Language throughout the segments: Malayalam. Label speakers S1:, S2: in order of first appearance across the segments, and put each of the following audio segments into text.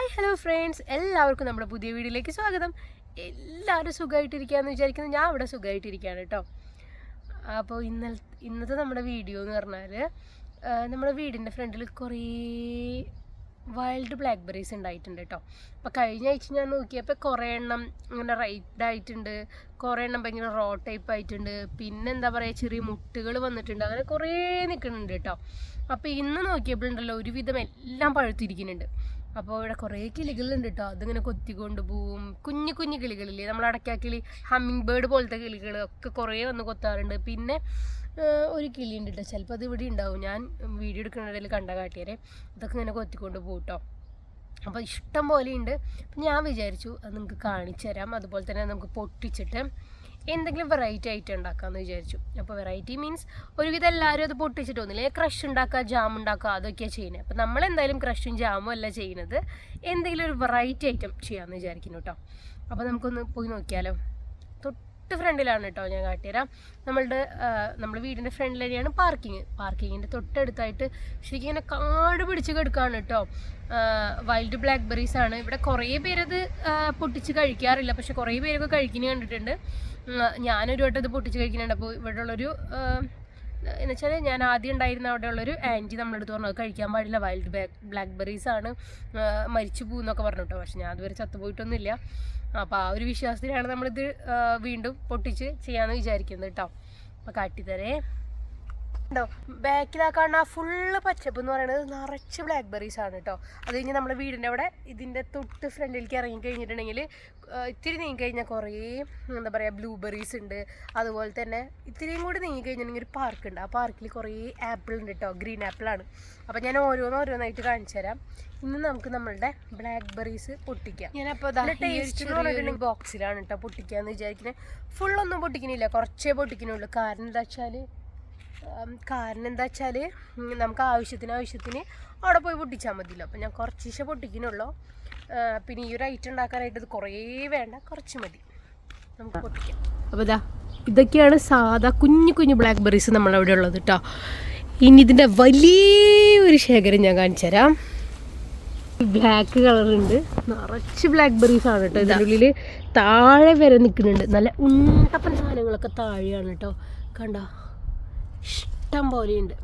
S1: ഹായ് ഹലോ ഫ്രണ്ട്സ് എല്ലാവർക്കും നമ്മുടെ പുതിയ വീഡിയോയിലേക്ക് സ്വാഗതം. എല്ലാവരും സുഖമായിട്ടിരിക്കുകയെന്ന് വിചാരിക്കുന്നത് ഞാൻ ഇവിടെ സുഖമായിട്ടിരിക്കുകയാണ് കേട്ടോ. അപ്പോൾ ഇന്ന ഇന്നത്തെ നമ്മുടെ വീഡിയോ എന്ന് പറഞ്ഞാൽ നമ്മുടെ വീടിന്റെ ഫ്രണ്ടിൽ കുറേ വൈൽഡ് ബ്ലാക്ക്ബെറീസ് ഉണ്ടായിട്ടുണ്ട് കേട്ടോ. അപ്പോൾ കഴിഞ്ഞ ആഴ്ച ഞാൻ നോക്കിയപ്പോൾ കുറേ എണ്ണം ഇങ്ങനെ റൈറ്റ് ആയിട്ടുണ്ട്. കുറേ എണ്ണം ഭയങ്കര റോ ടൈപ്പ് ആയിട്ടുണ്ട്. പിന്നെ എന്താ പറയുക ചെറിയ മുട്ടുകൾ വന്നിട്ടുണ്ട്. അങ്ങനെ കുറേ നിൽക്കുന്നുണ്ട് കേട്ടോ. അപ്പോൾ ഇന്ന് നോക്കിയപ്പോഴുണ്ടല്ലോ ഒരുവിധം എല്ലാം പഴുത്തിരിക്കുന്നുണ്ട്. അപ്പോൾ ഇവിടെ കുറേ കിളികളുണ്ട് കേട്ടോ അതിങ്ങനെ കൊത്തിക്കൊണ്ട് പോവും. കുഞ്ഞു കുഞ്ഞു കിളികളില്ലേ? നമ്മൾ അടയ്ക്കാ കിളി ഹമ്മിങ് ബേർഡ് പോലത്തെ കിളികൾ ഒക്കെ കുറേ വന്ന് കൊത്താറുണ്ട്. പിന്നെ ഒരു കിളി ഉണ്ട് കേട്ടോ ചിലപ്പോൾ അത് ഇവിടെ ഉണ്ടാവും. ഞാൻ വീഡിയോ എടുക്കുന്നതിൽ കണ്ട കാട്ടിയരെ. അതൊക്കെ ഇങ്ങനെ കൊത്തിക്കൊണ്ട് പോകും കേട്ടോ അപ്പോൾ ഇഷ്ടം പോലെ ഉണ്ട് ഞാൻ വിചാരിച്ചു അത് നിങ്ങൾക്ക് കാണിച്ചു തരാം അതുപോലെ തന്നെ നമുക്ക് പൊട്ടിച്ചിട്ട് എന്തെങ്കിലും വെറൈറ്റി ആയിട്ട് ഉണ്ടാക്കാമെന്ന് വിചാരിച്ചു. അപ്പോൾ വെറൈറ്റി മീൻസ് ഒരുവിധം എല്ലാവരും അത് പൊട്ടിച്ചിട്ട് ഒന്നില്ലേ ക്രഷ് ഉണ്ടാക്കുക ജാം ഉണ്ടാക്കുക അതൊക്കെയാണ് ചെയ്യുന്നത് അപ്പോൾ നമ്മൾ എന്തായാലും ക്രഷും ജാമും അല്ല ചെയ്യുന്നത്. എന്തെങ്കിലും ഒരു വെറൈറ്റി ഐറ്റം ചെയ്യാമെന്ന് വിചാരിക്കുന്നു കേട്ടോ അപ്പോൾ നമുക്കൊന്ന് പോയി നോക്കിയാലോ. തൊട്ട് ഫ്രണ്ടിലാണ് കേട്ടോ ഞാൻ കാട്ടിത്തരാം. നമ്മളുടെ നമ്മുടെ വീടിന്റെ ഫ്രണ്ടിൽ തന്നെയാണ് പാർക്കിങ് പാർക്കിങ്ങിന്റെ തൊട്ടടുത്തായിട്ട് ശരിക്കും ഇങ്ങനെ കാട് പിടിച്ച് കിടക്കുകയാണ് കേട്ടോ. വൈൽഡ് ബ്ലാക്ക്ബെറീസ് ആണ്. ഇവിടെ കുറേ പേരത് പൊട്ടിച്ച് കഴിക്കാറില്ല. പക്ഷെ കുറേ പേരൊക്കെ കഴിക്കുന്നത് കണ്ടിട്ടുണ്ട്. ഞാനൊരു വട്ടം ഇത് പൊട്ടിച്ച് കഴിക്കുന്നുണ്ട്. അപ്പോൾ ഇവിടെ ഉള്ളൊരു എന്ന് വെച്ചാൽ ഞാൻ ആദ്യം ഉണ്ടായിരുന്ന അവിടെ ഉള്ളൊരു ആന്റി നമ്മളെടുത്ത് പറഞ്ഞു കഴിക്കാൻ പാടില്ല. വൈൽഡ് ബ്ലാക്ക് ബ്ലാക്ക്ബെറീസ് ആണ്. മരിച്ചു പോകുന്നൊക്കെ പറഞ്ഞു കേട്ടോ. പക്ഷെ ഞാൻ അതുവരെ ചത്തുപോയിട്ടൊന്നുമില്ല. അപ്പോൾ ആ ഒരു വിശ്വാസത്തിലാണ് നമ്മളിത് വീണ്ടും പൊട്ടിച്ച് ചെയ്യാന്ന് വിചാരിക്കുന്നത് കേട്ടോ അപ്പോൾ കാട്ടിത്തരേ. ഉണ്ടോ? കാണുന്ന ആ ഫുള്ള് പച്ചപ്പ് എന്ന് പറയുന്നത് നിറച്ച് ബ്ലാക്ക് ബെറീസ് ആണ് കേട്ടോ അത് കഴിഞ്ഞ് നമ്മുടെ വീടിന്റെ അവിടെ ഇതിന്റെ തൊട്ട് ഫ്രണ്ടിലേക്ക് ഇറങ്ങി കഴിഞ്ഞിട്ടുണ്ടെങ്കിൽ ഇത്തിരി നീങ്ങി കഴിഞ്ഞാൽ കുറേ എന്താ പറയുക ബ്ലൂബെറീസ് ഉണ്ട്. അതുപോലെ തന്നെ ഇത്തിരിയും കൂടി നീങ്ങി കഴിഞ്ഞിട്ടുണ്ടെങ്കിൽ ഒരു പാർക്ക് ഉണ്ട്. ആ പാർക്കിൽ കുറേ ആപ്പിൾ ഉണ്ട് കേട്ടോ ഗ്രീൻ ആപ്പിളാണ് അപ്പോൾ ഞാൻ ഓരോന്ന് ഓരോന്നായിട്ട് കാണിച്ചു തരാം. ഇന്ന് നമുക്ക് നമ്മളുടെ ബ്ലാക്ക് ബെറീസ് പൊട്ടിക്കാം ഞാനപ്പോൾ ടേസ്റ്റ് ബോക്സിലാണ് കേട്ടോ പൊട്ടിക്കാന്ന് വിചാരിക്കുന്നത് ഫുള്ളൊന്നും പൊട്ടിക്കണില്ല. കുറച്ചേ പൊട്ടിക്കണുള്ളൂ. കാരണം എന്താ വെച്ചാൽ കാരണം എന്താ വെച്ചാൽ നമുക്ക് ആവശ്യത്തിന് ആവശ്യത്തിന് അവിടെ പോയി പൊട്ടിച്ചാൽ മതിയല്ലോ. അപ്പം ഞാൻ കുറച്ച് ദിവസം പൊട്ടിക്കുന്നുള്ളൂ. പിന്നെ ഈ ഒരു ഐറ്റം ഉണ്ടാക്കാനായിട്ട് ഇത് കുറേ വേണ്ട കുറച്ച് മതി. നമുക്ക് പൊട്ടിക്കാം. അപ്പോൾ ഇതാ ഇതൊക്കെയാണ് സാധാ കുഞ്ഞു കുഞ്ഞു ബ്ലാക്ക് ബെറീസ് നമ്മളവിടെ ഉള്ളത് കേട്ടോ ഇനി ഇതിന്റെ വലിയൊരു ശേഖരം ഞാൻ കാണിച്ചു തരാം. ബ്ലാക്ക് കളറുണ്ട് നിറച്ച് ബ്ലാക്ക് ബെറീസ് ആണ് കേട്ടോ ഇതിന്റെ ഉള്ളിൽ താഴെ വരെ നിൽക്കുന്നുണ്ട്. നല്ല ഉണ്ടപ്പൻ സാധനങ്ങളൊക്കെ താഴെയാണ് കേട്ടോ കണ്ടോ? ഇഷ്ടം പോലെയുണ്ട്.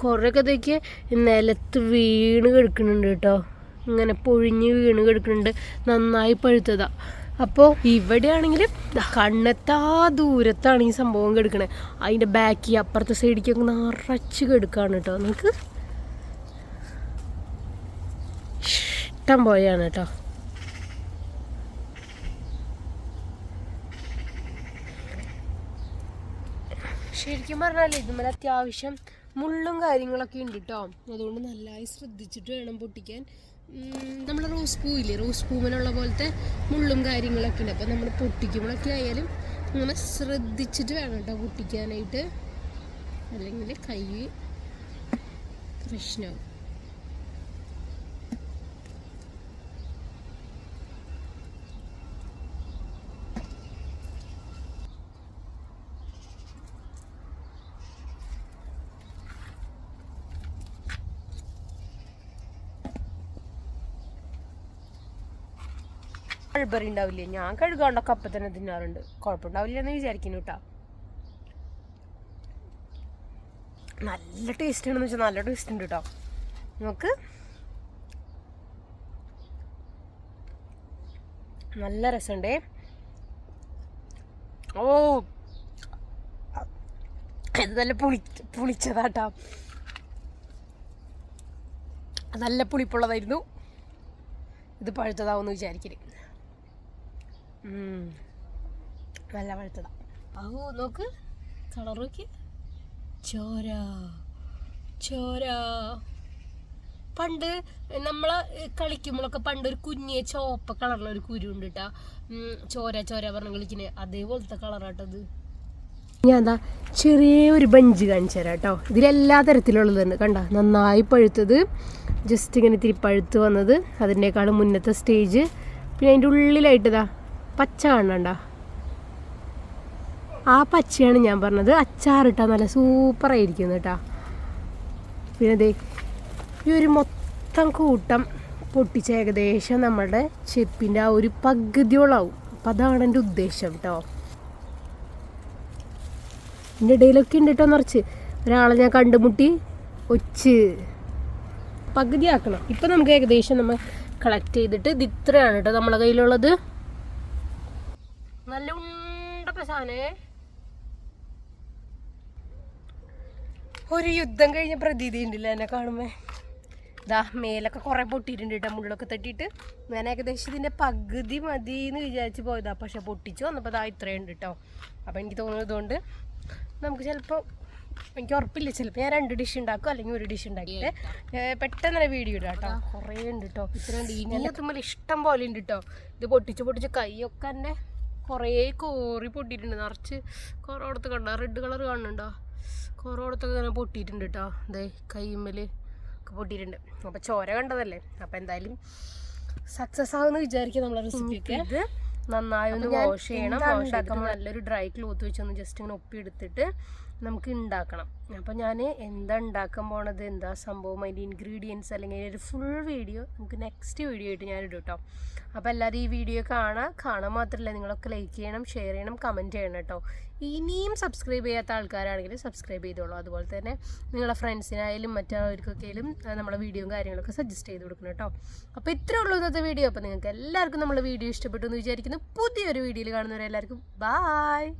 S1: കുറേയൊക്കെ ഇതൊക്കെ നിലത്ത് വീണ് കിടക്കുന്നുണ്ട് കേട്ടോ. ഇങ്ങനെ പൊഴിഞ്ഞ് വീണ് കിടക്കുന്നുണ്ട്. നന്നായി പഴുത്തതാ. അപ്പോൾ ഇവിടെയാണെങ്കിൽ കണ്ണെത്താ ദൂരത്താണ് ഈ സംഭവം കിടക്കണേ. അതിന്റെ ബാക്കി അപ്പുറത്തെ സൈഡിലേക്കൊക്കെ നിറച്ച് കെടുക്കുകയാണ് കേട്ടോ. നിങ്ങൾക്ക് ഇഷ്ടം പോലെയാണ് കേട്ടോ. ശരിക്കും പറഞ്ഞാൽ ഇതുമ്മൽ അത്യാവശ്യം മുള്ളും കാര്യങ്ങളൊക്കെ ഉണ്ട് കേട്ടോ അതുകൊണ്ട് നല്ലതായി ശ്രദ്ധിച്ചിട്ട് വേണം പൊട്ടിക്കാൻ. നമ്മൾ റോസ് പൂവില്ലേ റോസ് പൂവിനുള്ള പോലത്തെ മുള്ളും കാര്യങ്ങളൊക്കെ ഉണ്ട്. അപ്പോൾ നമ്മൾ പൊട്ടിക്കുമ്പോഴൊക്കെ ആയാലും ഇങ്ങനെ ശ്രദ്ധിച്ചിട്ട് വേണം കേട്ടോ പൊട്ടിക്കാനായിട്ട്. അല്ലെങ്കിൽ കൈ പ്രശ്നമാവും. കഴുബറി ഉണ്ടാവില്ലേ? ഞാൻ കഴുകാണ്ടൊക്കെ അപ്പം തന്നെ തിന്നാറുണ്ട്. കുഴപ്പമുണ്ടാവില്ല എന്ന് വിചാരിക്കുന്നു കേട്ടോ. നല്ല ടേസ്റ്റ് ഉണ്ടെന്ന് വെച്ചാൽ നല്ല ടേസ്റ്റ് ഉണ്ട് കേട്ടോ. നമുക്ക് നല്ല രസമുണ്ടേ. ഓ. ഇത് നല്ല പുളി പുളിച്ചതാട്ടോ നല്ല പുളിപ്പുള്ളതായിരുന്നു. ഇത് പഴുത്തതാവുമെന്ന് വിചാരിക്കരുത്. നല്ല അഹോ നോക്ക്. കളർ നോക്കി ചോര. ചോര. പണ്ട് നമ്മളെ കളിക്കുമ്പോഴൊക്കെ പണ്ട് ഒരു കുഞ്ഞിയ ചോപ്പ കളറിലുള്ള ഒരു കുരു ഉണ്ട് കേട്ടാ ചോര ചോര പറഞ്ഞ് കളിക്കുന്നത് അതേപോലത്തെ കളറാട്ടത് ഞാൻ എന്താ ചെറിയ ഒരു ബഞ്ച് കാണിച്ചു തരാം കേട്ടോ ഇതിലെല്ലാ തരത്തിലുള്ളതുണ്ട് കണ്ട? നന്നായി പഴുത്തത്. ജസ്റ്റ് ഇങ്ങനെ ഇത്തിരി പഴുത്ത് വന്നത് അതിന്റെക്കാളും മുന്നത്തെ സ്റ്റേജ് പിന്നെ അതിന്റെ ഉള്ളിലായിട്ടതാ പച്ച കാണണ്ട ആ പച്ചയാണ് ഞാൻ പറഞ്ഞത്. അച്ചാറിട്ടാൽ നല്ല സൂപ്പറായിരിക്കുന്നു കേട്ടോ പിന്നെ ദേ ഈ ഒരു മൊത്തം കൂട്ടം പൊട്ടിച്ച ഏകദേശം നമ്മുടെ ചെപ്പിന്റെ ആ ഒരു പകുതിയോളാവും. അപ്പം അതാണ് എന്റെ ഉദ്ദേശം കേട്ടോ എന്റെ ഇടയിലൊക്കെ ഉണ്ട് കേട്ടോ നിറച്ച്. ഒരാളെ ഞാൻ കണ്ടുമുട്ടി ഒച്ച്. പകുതിയാക്കണം. ഇപ്പം നമുക്ക് ഏകദേശം നമ്മൾ കളക്ട് ചെയ്തിട്ട് ഇത് ഇത്രയാണ് കേട്ടോ നമ്മളെ കയ്യിലുള്ളത്. നല്ല ഉണ്ടപ്പ സാധനേ. ഒരു യുദ്ധം കഴിഞ്ഞ പ്രതീതി ഉണ്ടല്ലോ എന്നെ കാണുമ്പോ. ഇതാ മേലൊക്കെ കുറെ പൊട്ടിയിട്ടുണ്ട് കേട്ടോ മുള്ളൊക്കെ തട്ടിയിട്ട്. ഞാൻ ഏകദേശം ഇതിന്റെ പകുതി മതി എന്ന് വിചാരിച്ച് പോയതാ പക്ഷെ പൊട്ടിച്ചു വന്നപ്പോൾ ഇതാ ഇത്രയുണ്ട് കേട്ടോ അപ്പം എനിക്ക് തോന്നുന്നത് ഇതുകൊണ്ട് നമുക്ക് ചിലപ്പോൾ എനിക്ക് ഉറപ്പില്ല ചിലപ്പോൾ ഞാൻ രണ്ട് ഡിഷ് ഉണ്ടാക്കും അല്ലെങ്കിൽ ഒരു ഡിഷ് ഉണ്ടാക്കിയിട്ട്. പെട്ടെന്ന് തന്നെ വീഡിയോ ഇടാം കേട്ടോ കുറേ ഉണ്ട് കേട്ടോ ഇത്രയും ഇനി എത്തുമ്പോൾ ഇഷ്ടം പോലെ ഉണ്ട് കേട്ടോ ഇത് പൊട്ടിച്ച് പൊട്ടിച്ച് കൈയൊക്കെ എന്റെ കുറേ കോറി പൊട്ടിയിട്ടുണ്ട്. നിറച്ച് കുറേ ഇടത്ത് കണ്ടോ? റെഡ് കളർ കാണുന്നുണ്ടോ? കുറേ ഇടത്തൊക്കെ ഇങ്ങനെ പൊട്ടിയിട്ടുണ്ട് കേട്ടോ അതെ കൈമ്മൽ ഒക്കെ പൊട്ടിയിട്ടുണ്ട്. അപ്പോൾ ചോര കണ്ടതല്ലേ? അപ്പോൾ എന്തായാലും സക്സസ് ആവുമെന്ന് വിചാരിക്കുക നമ്മളെ റെസിപ്പിയൊക്കെ ഇത് നന്നായി ഒന്ന് വാഷ് ചെയ്യണം. വാഷ് ആക്കുമ്പോൾ നല്ലൊരു ഡ്രൈ ക്ലോത്ത് വെച്ചൊന്ന് ജസ്റ്റ് ഇങ്ങനെ ഒപ്പി എടുത്തിട്ട് നമുക്ക് ഉണ്ടാക്കണം അപ്പോൾ ഞാൻ എന്താ ഉണ്ടാക്കാൻ പോണത് എന്താ സംഭവം അതിന്റെ ഇൻഗ്രീഡിയൻസ് അല്ലെങ്കിൽ ഒരു ഫുൾ വീഡിയോ നമുക്ക് നെക്സ്റ്റ് വീഡിയോ ആയിട്ട് ഞാൻ ഇടും കേട്ടോ അപ്പോൾ എല്ലാവരും ഈ വീഡിയോ കാണാം കാണാൻ മാത്രമല്ല നിങ്ങളൊക്കെ ലൈക്ക് ചെയ്യണം ഷെയർ ചെയ്യണം കമന്റ് ചെയ്യണം കേട്ടോ ഇനിയും സബ്സ്ക്രൈബ് ചെയ്യാത്ത ആൾക്കാരാണെങ്കിൽ സബ്സ്ക്രൈബ് ചെയ്തോളൂ. അതുപോലെ തന്നെ നിങ്ങളുടെ ഫ്രണ്ട്സിനായാലും മറ്റവർക്കൊക്കെയും നമ്മളെ വീഡിയോയും കാര്യങ്ങളൊക്കെ സജസ്റ്റ് ചെയ്ത് കൊടുക്കണം കേട്ടോ അപ്പോൾ ഇത്രേ ഉള്ളൂ ഇന്നത്തെ വീഡിയോ അപ്പോൾ നിങ്ങൾക്ക് എല്ലാവർക്കും നമ്മൾ വീഡിയോ ഇഷ്ടപ്പെട്ടു എന്ന് വിചാരിക്കുന്നു. പുതിയൊരു വീഡിയോയിൽ കാണുന്നവരെല്ലാവർക്കും ബായ്